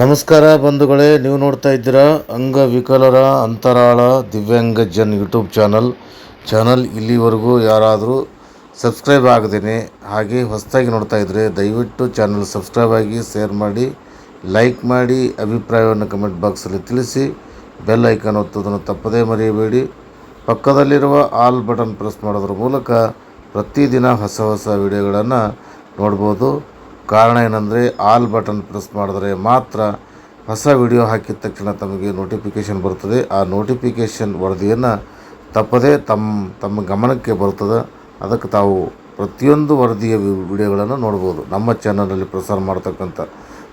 ನಮಸ್ಕಾರ ಬಂಧುಗಳೇ, ನೀವು ನೋಡ್ತಾ ಇದ್ದೀರಾ ಅಂಗವಿಕಲರ ಅಂತರಾಳ ದಿವ್ಯಾಂಗ ಜನ್ ಯೂಟ್ಯೂಬ್ ಚಾನಲ್. ಚಾನಲ್ ಇಲ್ಲಿವರೆಗೂ ಯಾರಾದರೂ ಸಬ್ಸ್ಕ್ರೈಬ್ ಆಗದೇನೆ, ಹಾಗೆ ಹೊಸದಾಗಿ ನೋಡ್ತಾ ಇದ್ದರೆ ದಯವಿಟ್ಟು ಚಾನಲ್ ಸಬ್ಸ್ಕ್ರೈಬ್ ಆಗಿ ಶೇರ್ ಮಾಡಿ, ಲೈಕ್ ಮಾಡಿ, ಅಭಿಪ್ರಾಯವನ್ನು ಕಮೆಂಟ್ ಬಾಕ್ಸಲ್ಲಿ ತಿಳಿಸಿ, ಬೆಲ್ ಐಕಾನ್ ಒತ್ತೋದನ್ನು ತಪ್ಪದೇ ಮರೆಯಬೇಡಿ. ಪಕ್ಕದಲ್ಲಿರುವ ಆಲ್ ಬಟನ್ ಪ್ರೆಸ್ ಮಾಡೋದ್ರ ಮೂಲಕ ಪ್ರತಿದಿನ ಹೊಸ ಹೊಸ ವಿಡಿಯೋಗಳನ್ನು ನೋಡ್ಬೋದು. ಕಾರಣ ಏನಂದರೆ ಆಲ್ ಬಟನ್ ಪ್ರೆಸ್ ಮಾಡಿದ್ರೆ ಮಾತ್ರ ಹೊಸ ವಿಡಿಯೋ ಹಾಕಿದ ತಕ್ಷಣ ತಮಗೆ ನೋಟಿಫಿಕೇಷನ್ ಬರ್ತದೆ ಆ ನೋಟಿಫಿಕೇಷನ್ ವರದಿಯನ್ನು ತಪ್ಪದೇ ತಮ್ಮ ತಮ್ಮ ಗಮನಕ್ಕೆ ಬರ್ತದೆ ಅದಕ್ಕೆ ತಾವು ಪ್ರತಿಯೊಂದು ವರದಿಯ ವಿಡಿಯೋಗಳನ್ನು ನೋಡ್ಬೋದು. ನಮ್ಮ ಚಾನಲಲ್ಲಿ ಪ್ರಸಾರ ಮಾಡ್ತಕ್ಕಂಥ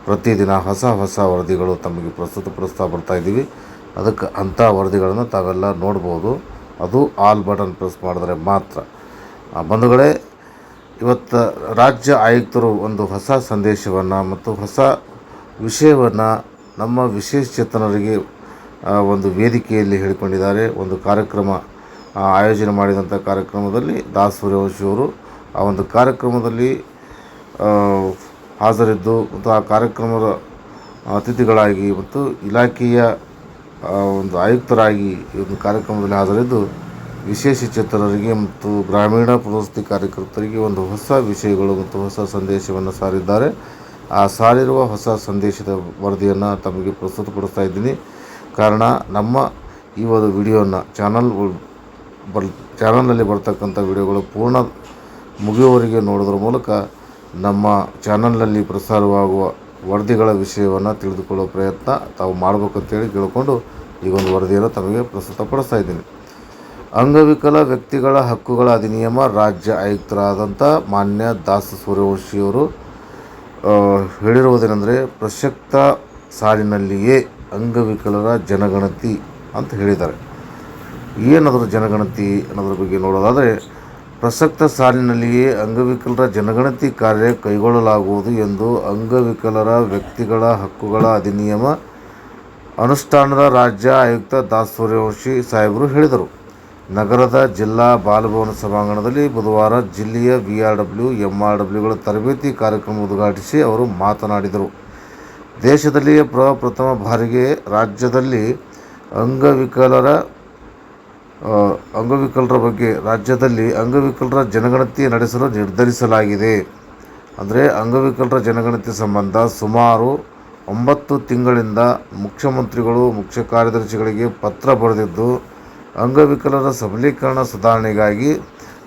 ಪ್ರತಿದಿನ ಹೊಸ ಹೊಸ ವರದಿಗಳು ತಮಗೆ ಪ್ರಸ್ತುತಪಡಿಸ್ತಾ ಬರ್ತಾ ಇದ್ದೀವಿ. ಅದಕ್ಕೆ ಅಂಥ ವರದಿಗಳನ್ನು ತಾವೆಲ್ಲ ನೋಡ್ಬೋದು. ಅದು ಆಲ್ ಬಟನ್ ಪ್ರೆಸ್ ಮಾಡಿದ್ರೆ ಮಾತ್ರ. ಬಂಧುಗಳೇ ಇವತ್ತು ರಾಜ್ಯ ಆಯುಕ್ತರು ಒಂದು ಹೊಸ ಸಂದೇಶವನ್ನು ಮತ್ತು ಹೊಸ ವಿಷಯವನ್ನು ನಮ್ಮ ವಿಶೇಷಚೇತನರಿಗೆ ಚೇತನರಿಗೆ ಒಂದು ವೇದಿಕೆಯಲ್ಲಿ ಹೇಳಿಕೊಂಡಿದ್ದಾರೆ. ಒಂದು ಕಾರ್ಯಕ್ರಮ ಆಯೋಜನೆ ಮಾಡಿದಂಥ ಕಾರ್ಯಕ್ರಮದಲ್ಲಿ ದಾಸ್ ಸೂರ್ಯವಂಶಿಯವರು ಆ ಒಂದು ಕಾರ್ಯಕ್ರಮದಲ್ಲಿ ಹಾಜರಿದ್ದು ಮತ್ತು ಆ ಕಾರ್ಯಕ್ರಮದ ಅತಿಥಿಗಳಾಗಿ ಮತ್ತು ಇಲಾಖೆಯ ಒಂದು ಆಯುಕ್ತರಾಗಿ ಈ ಒಂದು ಕಾರ್ಯಕ್ರಮದಲ್ಲಿ ಹಾಜರಿದ್ದು ವಿಶೇಷ ಚೇತನರಿಗೆ ಮತ್ತು ಗ್ರಾಮೀಣ ಪುನರ್ವಸತಿ ಕಾರ್ಯಕರ್ತರಿಗೆ ಒಂದು ಹೊಸ ವಿಷಯಗಳು ಮತ್ತು ಹೊಸ ಸಂದೇಶವನ್ನು ಸಾರಿದ್ದಾರೆ. ಆ ಸಾರಿರುವ ಹೊಸ ಸಂದೇಶದ ವರದಿಯನ್ನು ತಮಗೆ ಪ್ರಸ್ತುತಪಡಿಸ್ತಾ ಇದ್ದೀನಿ. ಕಾರಣ, ನಮ್ಮ ಈ ಒಂದು ವಿಡಿಯೋನ ಚಾನಲ್ ಬರ್ ಚಾನಲ್ನಲ್ಲಿ ಬರ್ತಕ್ಕಂಥ ವಿಡಿಯೋಗಳು ಪೂರ್ಣ ಮುಗಿಯುವವರೆಗೆ ನೋಡೋದ್ರ ಮೂಲಕ ನಮ್ಮ ಚಾನಲ್ನಲ್ಲಿ ಪ್ರಸಾರವಾಗುವ ವರದಿಗಳ ವಿಷಯವನ್ನು ತಿಳಿದುಕೊಳ್ಳೋ ಪ್ರಯತ್ನ ತಾವು ಮಾಡಬೇಕಂತೇಳಿ ಕೇಳಿಕೊಂಡು ಈ ಒಂದು ವರದಿಯನ್ನು ತಮಗೆ ಪ್ರಸ್ತುತಪಡಿಸ್ತಾ ಇದ್ದೀನಿ. ಅಂಗವಿಕಲ ವ್ಯಕ್ತಿಗಳ ಹಕ್ಕುಗಳ ಅಧಿನಿಯಮ ರಾಜ್ಯ ಆಯುಕ್ತರಾದಂಥ ಮಾನ್ಯ ದಾಸ ಸೂರ್ಯವಂಶಿಯವರು ಹೇಳಿರುವುದೇನೆಂದರೆ, ಪ್ರಸಕ್ತ ಸಾಲಿನಲ್ಲಿಯೇ ಅಂಗವಿಕಲರ ಜನಗಣತಿ ಅಂತ ಹೇಳಿದ್ದಾರೆ. ಏನದರ ಜನಗಣತಿ ಅನ್ನೋದ್ರ ಬಗ್ಗೆ ನೋಡೋದಾದರೆ, ಪ್ರಸಕ್ತ ಸಾಲಿನಲ್ಲಿಯೇ ಅಂಗವಿಕಲರ ಜನಗಣತಿ ಕಾರ್ಯ ಕೈಗೊಳ್ಳಲಾಗುವುದು ಎಂದು ಅಂಗವಿಕಲರ ವ್ಯಕ್ತಿಗಳ ಹಕ್ಕುಗಳ ಅಧಿನಿಯಮ ಅನುಷ್ಠಾನದ ರಾಜ್ಯ ಆಯುಕ್ತ ದಾಸ್ ಸೂರ್ಯವಂಶಿ ಸಾಹೇಬರು ಹೇಳಿದರು. ನಗರದ ಜಿಲ್ಲಾ ಬಾಲಭವನ ಸಭಾಂಗಣದಲ್ಲಿ ಬುಧವಾರ ಜಿಲ್ಲೆಯ V R W M R ಡಬ್ಲ್ಯೂಗಳ ತರಬೇತಿ ಕಾರ್ಯಕ್ರಮ ಉದ್ಘಾಟಿಸಿ ಅವರು ಮಾತನಾಡಿದರು. ದೇಶದಲ್ಲಿಯೇ ಪ್ರಪ್ರಥಮ ಬಾರಿಗೆ ರಾಜ್ಯದಲ್ಲಿ ಅಂಗವಿಕಲರ ಅಂಗವಿಕಲರ ಬಗ್ಗೆ, ರಾಜ್ಯದಲ್ಲಿ ಅಂಗವಿಕಲರ ಜನಗಣತಿ ನಡೆಸಲು ನಿರ್ಧರಿಸಲಾಗಿದೆ. ಅಂದರೆ ಅಂಗವಿಕಲರ ಜನಗಣತಿ ಸಂಬಂಧ ಸುಮಾರು ಒಂಬತ್ತು ತಿಂಗಳಿಂದ ಮುಖ್ಯಮಂತ್ರಿಗಳು, ಮುಖ್ಯ ಕಾರ್ಯದರ್ಶಿಗಳಿಗೆ ಪತ್ರ ಬರೆದಿದ್ದು ಅಂಗವಿಕಲರ ಸಬಲೀಕರಣ ಸುಧಾರಣೆಗಾಗಿ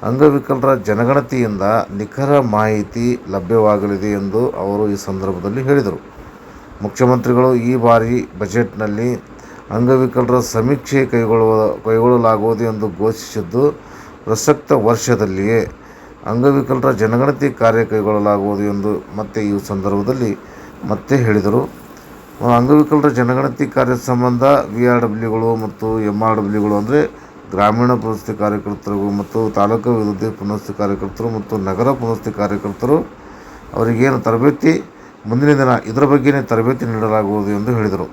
ಅಂಗವಿಕಲರ ಜನಗಣತಿಯಿಂದ ನಿಖರ ಮಾಹಿತಿ ಲಭ್ಯವಾಗಲಿದೆ ಎಂದು ಅವರು ಈ ಸಂದರ್ಭದಲ್ಲಿ ಹೇಳಿದರು. ಮುಖ್ಯಮಂತ್ರಿಗಳು ಈ ಬಾರಿ ಬಜೆಟ್ನಲ್ಲಿ ಅಂಗವಿಕಲರ ಸಮೀಕ್ಷೆ ಕೈಗೊಳ್ಳುವ, ಕೈಗೊಳ್ಳಲಾಗುವುದು ಎಂದು ಘೋಷಿಸಿದ್ದು, ಪ್ರಸಕ್ತ ವರ್ಷದಲ್ಲಿಯೇ ಅಂಗವಿಕಲರ ಜನಗಣತಿ ಕಾರ್ಯ ಕೈಗೊಳ್ಳಲಾಗುವುದು ಎಂದು ಮತ್ತೆ ಈ ಸಂದರ್ಭದಲ್ಲಿ ಮತ್ತೆ ಹೇಳಿದರು. ಅಂಗವಿಕಲರ ಜನಗಣತಿ ಕಾರ್ಯ ಸಂಬಂಧ ವಿ ಆರ್ ಡಬ್ಲ್ಯೂಗಳು ಮತ್ತು ಎಂ ಆರ್ ಡಬ್ಲ್ಯೂಗಳು ಅಂದರೆ ಗ್ರಾಮೀಣ ಪುನಸ್ತಿ ಕಾರ್ಯಕರ್ತರು ಮತ್ತು ತಾಲೂಕು ಅಭಿವೃದ್ಧಿ ಪುನಸ್ತಿ ಕಾರ್ಯಕರ್ತರು ಮತ್ತು ನಗರ ಪುನಸ್ತಿ ಕಾರ್ಯಕರ್ತರು ಅವರಿಗೇನು ತರಬೇತಿ, ಮುಂದಿನ ದಿನ ಇದರ ಬಗ್ಗೆನೇ ತರಬೇತಿ ನೀಡಲಾಗುವುದು ಎಂದು ಹೇಳಿದರು.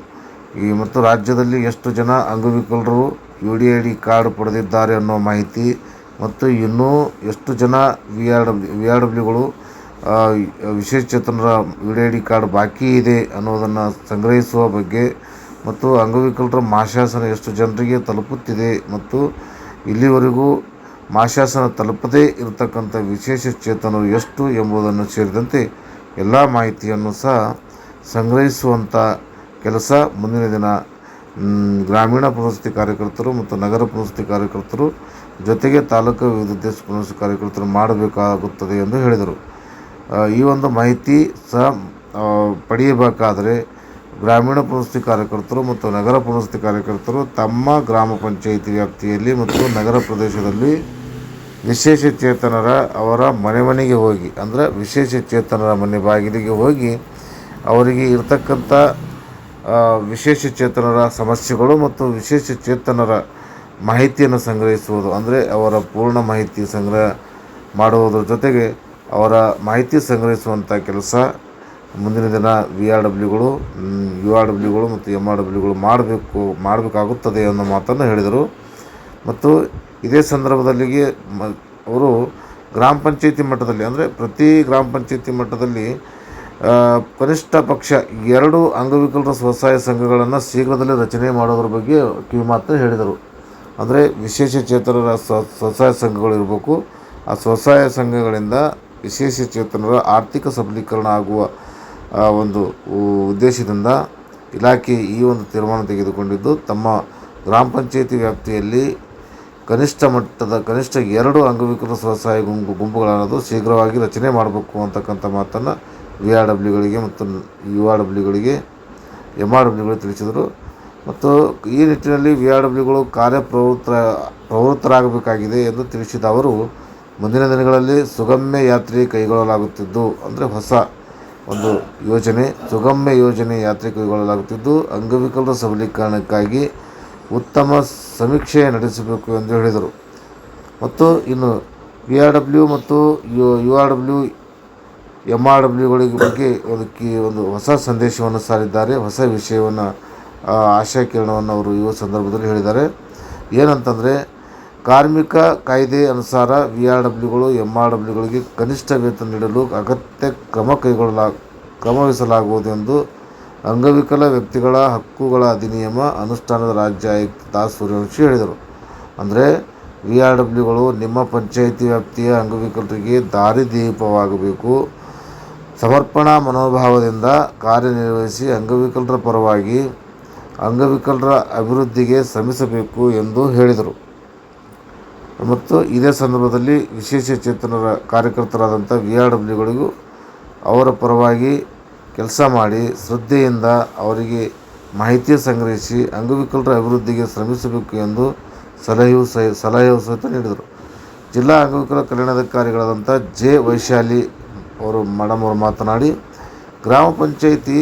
ಈ ಮತ್ತು ರಾಜ್ಯದಲ್ಲಿ ಎಷ್ಟು ಜನ ಅಂಗವಿಕಲರು U D I D card ಪಡೆದಿದ್ದಾರೆ ಅನ್ನೋ ಮಾಹಿತಿ ಮತ್ತು ಇನ್ನೂ ಎಷ್ಟು ಜನ V R W, V R ಡಬ್ಲ್ಯೂಗಳು ವಿಶೇಷಚೇತನರ V D I D card ಬಾಕಿ ಇದೆ ಅನ್ನೋದನ್ನು ಸಂಗ್ರಹಿಸುವ ಬಗ್ಗೆ ಮತ್ತು ಅಂಗವಿಕಲರ ಮಾಶಾಸನ ಎಷ್ಟು ಜನರಿಗೆ ತಲುಪುತ್ತಿದೆ ಮತ್ತು ಇಲ್ಲಿವರೆಗೂ ಮಾಶಾಸನ ತಲುಪದೇ ಇರತಕ್ಕಂಥ ವಿಶೇಷ ಚೇತನರು ಎಷ್ಟು ಎಂಬುದನ್ನು ಸೇರಿದಂತೆ ಎಲ್ಲ ಮಾಹಿತಿಯನ್ನು ಸಹ ಸಂಗ್ರಹಿಸುವಂಥ ಕೆಲಸ ಮುಂದಿನ ದಿನ ಗ್ರಾಮೀಣ ಪುನರ್ವಸತಿ ಕಾರ್ಯಕರ್ತರು ಮತ್ತು ನಗರ ಪುನರ್ವಸತಿ ಕಾರ್ಯಕರ್ತರು ಜೊತೆಗೆ ತಾಲೂಕು ವಿವಿಧ ಪುನರ್ವಸತಿ ಕಾರ್ಯಕರ್ತರು ಮಾಡಬೇಕಾಗುತ್ತದೆ ಎಂದು ಹೇಳಿದರು. ಈ ಒಂದು ಮಾಹಿತಿ ಸಹ ಪಡೆಯಬೇಕಾದರೆ ಗ್ರಾಮೀಣ ಪುನಸ್ತಿ ಕಾರ್ಯಕರ್ತರು ಮತ್ತು ನಗರ ಪುನಸ್ತಿ ಕಾರ್ಯಕರ್ತರು ತಮ್ಮ ಗ್ರಾಮ ಪಂಚಾಯಿತಿ ವ್ಯಾಪ್ತಿಯಲ್ಲಿ ಮತ್ತು ನಗರ ಪ್ರದೇಶದಲ್ಲಿ ವಿಶೇಷ ಚೇತನರ ಅವರ ಮನೆ ಮನೆಗೆ ಹೋಗಿ, ಅಂದರೆ ವಿಶೇಷ ಚೇತನರ ಮನೆ ಬಾಗಿಲಿಗೆ ಹೋಗಿ ಅವರಿಗೆ ಇರತಕ್ಕಂಥ ವಿಶೇಷ ಚೇತನರ ಸಮಸ್ಯೆಗಳು ಮತ್ತು ವಿಶೇಷ ಚೇತನರ ಮಾಹಿತಿಯನ್ನು ಸಂಗ್ರಹಿಸುವುದು, ಅಂದರೆ ಅವರ ಪೂರ್ಣ ಮಾಹಿತಿ ಸಂಗ್ರಹ ಮಾಡುವುದರ ಜೊತೆಗೆ ಅವರ ಮಾಹಿತಿ ಸಂಗ್ರಹಿಸುವಂಥ ಕೆಲಸ ಮುಂದಿನ ದಿನ ವಿ ಆರ್ ಡಬ್ಲ್ಯೂಗಳು ಯು ಆರ್ ಡಬ್ಲ್ಯೂಗಳು ಮತ್ತು ಎಂ ಆರ್ ಡಬ್ಲ್ಯೂಗಳು ಮಾಡಬೇಕು, ಮಾಡಬೇಕಾಗುತ್ತದೆ ಅನ್ನೋ ಮಾತನ್ನು ಹೇಳಿದರು. ಮತ್ತು ಇದೇ ಸಂದರ್ಭದಲ್ಲಿಗೆ ಮ, ಅವರು ಗ್ರಾಮ ಪಂಚಾಯಿತಿ ಮಟ್ಟದಲ್ಲಿ, ಅಂದರೆ ಪ್ರತಿ ಗ್ರಾಮ ಪಂಚಾಯಿತಿ ಮಟ್ಟದಲ್ಲಿ ಕನಿಷ್ಠ ಪಕ್ಷ ಎರಡು ಅಂಗವಿಕಲರ ಸ್ವಸಹಾಯ ಸಂಘಗಳನ್ನು ಶೀಘ್ರದಲ್ಲೇ ರಚನೆ ಮಾಡೋದ್ರ ಬಗ್ಗೆ ಕಿವಿಮಾತು ಹೇಳಿದರು. ಅಂದರೆ ವಿಶೇಷ ಚೇತನರ ಸ್ವ, ಸ್ವಸಹಾಯ ಸಂಘಗಳು ಇರಬೇಕು. ಆ ಸ್ವಸಹಾಯ ಸಂಘಗಳಿಂದ ವಿಶೇಷ ಚೇತನರ ಆರ್ಥಿಕ ಸಬಲೀಕರಣ ಆಗುವ ಒಂದು ಉದ್ದೇಶದಿಂದ ಇಲಾಖೆ ಈ ಒಂದು ತೀರ್ಮಾನ ತೆಗೆದುಕೊಂಡಿದ್ದು, ತಮ್ಮ ಗ್ರಾಮ ಪಂಚಾಯಿತಿ ವ್ಯಾಪ್ತಿಯಲ್ಲಿ ಕನಿಷ್ಠ ಮಟ್ಟದ, ಕನಿಷ್ಠ ಎರಡು ಅಂಗವಿಕಲ ಸ್ವಸಹಾಯ ಗುಂಪು ಗುಂಪುಗಳನ್ನೋದು ಶೀಘ್ರವಾಗಿ ರಚನೆ ಮಾಡಬೇಕು ಅಂತಕ್ಕಂಥ ಮಾತನ್ನು ವಿ ಆರ್ ಡಬ್ಲ್ಯೂಗಳಿಗೆ ಮತ್ತು ಯು ಆರ್ ಡಬ್ಲ್ಯೂಗಳಿಗೆ ಎಂ ಆರ್ ಡಬ್ಲ್ಯೂಗಳು ತಿಳಿಸಿದರು. ಮತ್ತು ಈ ನಿಟ್ಟಿನಲ್ಲಿ ವಿ ಆರ್ ಡಬ್ಲ್ಯೂಗಳು ಕಾರ್ಯಪ್ರವೃತ್ತ ಪ್ರವೃತ್ತರಾಗಬೇಕಾಗಿದೆ ಎಂದು ತಿಳಿಸಿದ ಅವರು ಮುಂದಿನ ದಿನಗಳಲ್ಲಿ ಸುಗಮ್ಯ ಯಾತ್ರೆ ಕೈಗೊಳ್ಳಲಾಗುತ್ತಿದ್ದು ಅಂದರೆ ಹೊಸ ಒಂದು ಯೋಜನೆ, ಸುಗಮ್ಯ ಯೋಜನೆ ಯಾತ್ರೆ ಕೈಗೊಳ್ಳಲಾಗುತ್ತಿದ್ದು ಅಂಗವಿಕಲರ ಸಬಲೀಕರಣಕ್ಕಾಗಿ ಉತ್ತಮ ಸಮೀಕ್ಷೆ ನಡೆಸಬೇಕು ಎಂದು ಹೇಳಿದರು. ಮತ್ತು ಇನ್ನು ವಿ ಆರ್ ಡಬ್ಲ್ಯೂ ಮತ್ತು U U R W M R ಡಬ್ಲ್ಯೂಗಳಿಗೆ ಬಗ್ಗೆ ಒಂದು ಕಿ, ಒಂದು ಹೊಸ ಸಂದೇಶವನ್ನು ಸಾರಿದ್ದಾರೆ, ಹೊಸ ವಿಷಯವನ್ನು ಆಶಯ ಕಿರಣವನ್ನು ಅವರು ಈ ಸಂದರ್ಭದಲ್ಲಿ ಹೇಳಿದ್ದಾರೆ. ಏನಂತಂದರೆ ಕಾರ್ಮಿಕ ಕಾಯ್ದೆ ಅನುಸಾರ ವಿ ಆರ್ ಡಬ್ಲ್ಯೂಗಳು ಎಂ ಆರ್ ಡಬ್ಲ್ಯೂಗಳಿಗೆ ಕನಿಷ್ಠ ವೇತನ ನೀಡಲು ಅಗತ್ಯ ಕ್ರಮ ಕ್ರಮವಹಿಸಲಾಗುವುದು ಎಂದು ಅಂಗವಿಕಲ ವ್ಯಕ್ತಿಗಳ ಹಕ್ಕುಗಳ ಅಧಿನಿಯಮ ಅನುಷ್ಠಾನದ ರಾಜ್ಯ ಆಯುಕ್ತ ದಾಸ್ ಸೂರ್ಯವಂಶಿ ಹೇಳಿದರು. ಅಂದರೆ ವಿ ಆರ್ ಡಬ್ಲ್ಯೂಗಳು ನಿಮ್ಮ ಪಂಚಾಯಿತಿ ವ್ಯಾಪ್ತಿಯ ಅಂಗವಿಕಲರಿಗೆ ದಾರಿದೀಪವಾಗಬೇಕು ಸಮರ್ಪಣಾ ಮನೋಭಾವದಿಂದ ಕಾರ್ಯನಿರ್ವಹಿಸಿ ಅಂಗವಿಕಲರ ಪರವಾಗಿ ಅಂಗವಿಕಲರ ಅಭಿವೃದ್ಧಿಗೆ ಶ್ರಮಿಸಬೇಕು ಎಂದು ಹೇಳಿದರು. ಮತ್ತು ಇದೇ ಸಂದರ್ಭದಲ್ಲಿ ವಿಶೇಷ ಚೇತನರ ಕಾರ್ಯಕರ್ತರಾದಂಥ ವಿ ಆರ್ ಡಬ್ಲ್ಯೂಗಳಿಗೂ ಅವರ ಪರವಾಗಿ ಕೆಲಸ ಮಾಡಿ ಶ್ರದ್ಧೆಯಿಂದ ಅವರಿಗೆ ಮಾಹಿತಿ ಸಂಗ್ರಹಿಸಿ ಅಂಗವಿಕಲರ ಅಭಿವೃದ್ಧಿಗೆ ಶ್ರಮಿಸಬೇಕು ಎಂದು ಸಲಹೆಯು ಸಹ, ಸಲಹೆಯು ಸಹಿತ ನೀಡಿದರು. ಜಿಲ್ಲಾ ಅಂಗವಿಕಲ ಕಲ್ಯಾಣಾಧಿಕಾರಿಗಳಾದಂಥ ಜೆ ವೈಶಾಲಿ ಅವರು ಮೇಡಮ್ ಅವರು ಮಾತನಾಡಿ, ಗ್ರಾಮ ಪಂಚಾಯಿತಿ,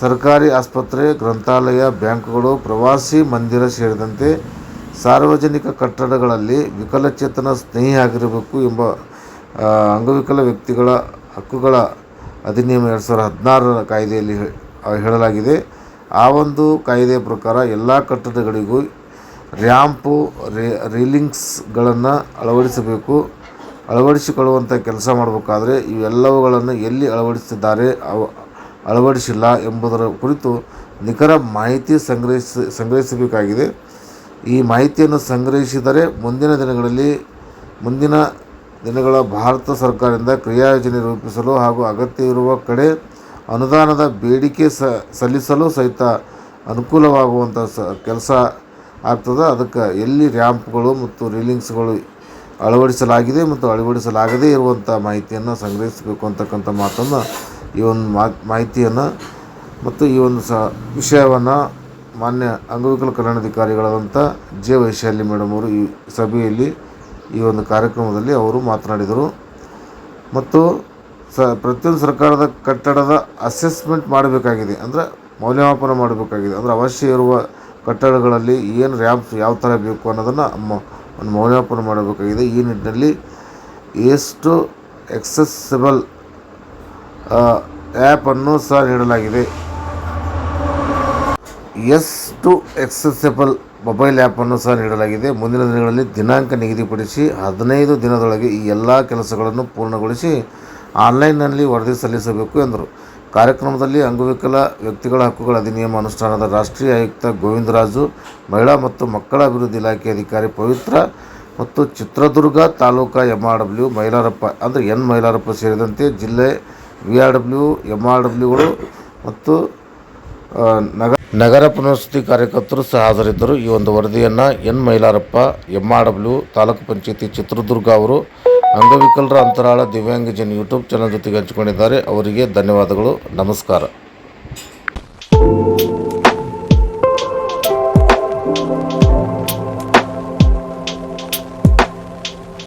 ಸರ್ಕಾರಿ ಆಸ್ಪತ್ರೆ, ಗ್ರಂಥಾಲಯ, ಬ್ಯಾಂಕ್ಗಳು, ಪ್ರವಾಸಿ ಮಂದಿರ ಸೇರಿದಂತೆ ಸಾರ್ವಜನಿಕ ಕಟ್ಟಡಗಳಲ್ಲಿ ವಿಕಲಚೇತನ ಸ್ನೇಹಿಯಾಗಿರಬೇಕು ಎಂಬ ಅಂಗವಿಕಲ ವ್ಯಕ್ತಿಗಳ ಹಕ್ಕುಗಳ ಅಧಿನಿಯಮ ಎರಡು ಸಾವಿರದ ಹದಿನಾರರ ಕಾಯ್ದೆಯಲ್ಲಿ ಹೇಳಲಾಗಿದೆ. ಆ ಒಂದು ಕಾಯ್ದೆಯ ಪ್ರಕಾರ ಎಲ್ಲ ಕಟ್ಟಡಗಳಿಗೂ ರ್ಯಾಂಪು ರೀಲಿಂಗ್ಸ್ಗಳನ್ನು ಅಳವಡಿಸಬೇಕು. ಅಳವಡಿಸಿಕೊಳ್ಳುವಂಥ ಕೆಲಸ ಮಾಡಬೇಕಾದ್ರೆ ಇವೆಲ್ಲವುಗಳನ್ನು ಎಲ್ಲಿ ಅಳವಡಿಸಿದ್ದಾರೆ, ಅವ, ಅಳವಡಿಸಿಲ್ಲ ಎಂಬುದರ ಕುರಿತು ನಿಖರ ಮಾಹಿತಿ ಸಂಗ್ರಹಿಸಿ, ಸಂಗ್ರಹಿಸಬೇಕಾಗಿದೆ. ಈ ಮಾಹಿತಿಯನ್ನು ಸಂಗ್ರಹಿಸಿದರೆ ಮುಂದಿನ ದಿನಗಳಲ್ಲಿ ಮುಂದಿನ ದಿನಗಳ ಭಾರತ ಸರ್ಕಾರದಿಂದ ಕ್ರಿಯಾಯೋಜನೆ ರೂಪಿಸಲು ಹಾಗೂ ಅಗತ್ಯವಿರುವ ಕಡೆ ಅನುದಾನದ ಬೇಡಿಕೆ ಸಲ್ಲಿಸಲು ಸಹಿತ ಅನುಕೂಲವಾಗುವಂಥ ಸ, ಕೆಲಸ ಆಗ್ತದೆ. ಅದಕ್ಕೆ ಎಲ್ಲಿ ರ್ಯಾಂಪ್ಗಳು ಮತ್ತು ರೀಲಿಂಗ್ಸ್ಗಳು ಅಳವಡಿಸಲಾಗಿದೆ ಮತ್ತು ಅಳವಡಿಸಲಾಗದೇ ಇರುವಂಥ ಮಾಹಿತಿಯನ್ನು ಸಂಗ್ರಹಿಸಬೇಕು ಅಂತಕ್ಕಂಥ ಮಾತನ್ನು ಈ ಒಂದು ಮಾಹಿತಿಯನ್ನು ಮತ್ತು ಈ ಒಂದು ಸ, ವಿಷಯವನ್ನು ಮಾನ್ಯ ಅಂಗವಿಕಲ ಕಲ್ಯಾಣಾಧಿಕಾರಿಗಳಾದಂಥ ಜೆ ವೈಶಾಲಿ ಮೇಡಮ್ ಅವರು ಈ ಸಭೆಯಲ್ಲಿ ಈ ಒಂದು ಕಾರ್ಯಕ್ರಮದಲ್ಲಿ ಅವರು ಮಾತನಾಡಿದರು. ಮತ್ತು ಸ ಪ್ರತಿಯೊಂದು ಸರ್ಕಾರದ ಕಟ್ಟಡದ ಅಸೆಸ್ಮೆಂಟ್ ಮಾಡಬೇಕಾಗಿದೆ. ಅಂದರೆ ಮೌಲ್ಯಮಾಪನ ಮಾಡಬೇಕಾಗಿದೆ. ಅಂದರೆ ಅವಶ್ಯ ಇರುವ ಕಟ್ಟಡಗಳಲ್ಲಿ ಏನು ರ್ಯಾಂಪ್ಸ್ ಯಾವ ಥರ ಬೇಕು ಅನ್ನೋದನ್ನು ಮ- ಒಂದು ಮೌಲ್ಯಮಾಪನ ಮಾಡಬೇಕಾಗಿದೆ. ಈ ನಿಟ್ಟಿನಲ್ಲಿ ಎಷ್ಟು ಎಕ್ಸೆಸಿಬಲ್ ಆ್ಯಪನ್ನು ಸಹ ನೀಡಲಾಗಿದೆ. ಎಸ್ ಟು ಎಕ್ಸೆಸಿಬಲ್ ಮೊಬೈಲ್ ಆ್ಯಪನ್ನು ಸಹ ನೀಡಲಾಗಿದೆ. ಮುಂದಿನ ದಿನಗಳಲ್ಲಿ ದಿನಾಂಕ ನಿಗದಿಪಡಿಸಿ ಹದಿನೈದು ದಿನದೊಳಗೆ ಈ ಎಲ್ಲ ಕೆಲಸಗಳನ್ನು ಪೂರ್ಣಗೊಳಿಸಿ ಆನ್ಲೈನ್ನಲ್ಲಿ ವರದಿ ಸಲ್ಲಿಸಬೇಕು ಎಂದರು. ಕಾರ್ಯಕ್ರಮದಲ್ಲಿ ಅಂಗವಿಕಲ ವ್ಯಕ್ತಿಗಳ ಹಕ್ಕುಗಳ ಅಧಿನಿಯಮ ಅನುಷ್ಠಾನದ ರಾಷ್ಟ್ರೀಯ ಆಯುಕ್ತ ಗೋವಿಂದರಾಜು, ಮಹಿಳಾ ಮತ್ತು ಮಕ್ಕಳ ಅಭಿವೃದ್ಧಿ ಇಲಾಖೆ ಅಧಿಕಾರಿ ಪವಿತ್ರ ಮತ್ತು Chitradurga taluka M R W Mylarappa ಅಂದರೆ ಎನ್ ಮೈಲಾರಪ್ಪ ಸೇರಿದಂತೆ ಜಿಲ್ಲೆ V R W M R ಡಬ್ಲ್ಯೂಗಳು ಮತ್ತು ನಗರ ನಗ ನಗರ ಪುನರ್ವಸತಿ ಕಾರ್ಯಕರ್ತರು ಸಹ ಹಾಜರಿದ್ದರು. ಈ ಒಂದು ವರದಿಯನ್ನು N Mylarappa M R W taluk panchayat Chitradurga ಅವರು ಅಂಗವಿಕಲರ ಅಂತರಾಳ ದಿವ್ಯಾಂಗಜನ್ ಯೂಟ್ಯೂಬ್ ಚಾನಲ್ ಜೊತೆಗೆ ಹಂಚಿಕೊಂಡಿದ್ದಾರೆ. ಅವರಿಗೆ ಧನ್ಯವಾದಗಳು. ನಮಸ್ಕಾರ.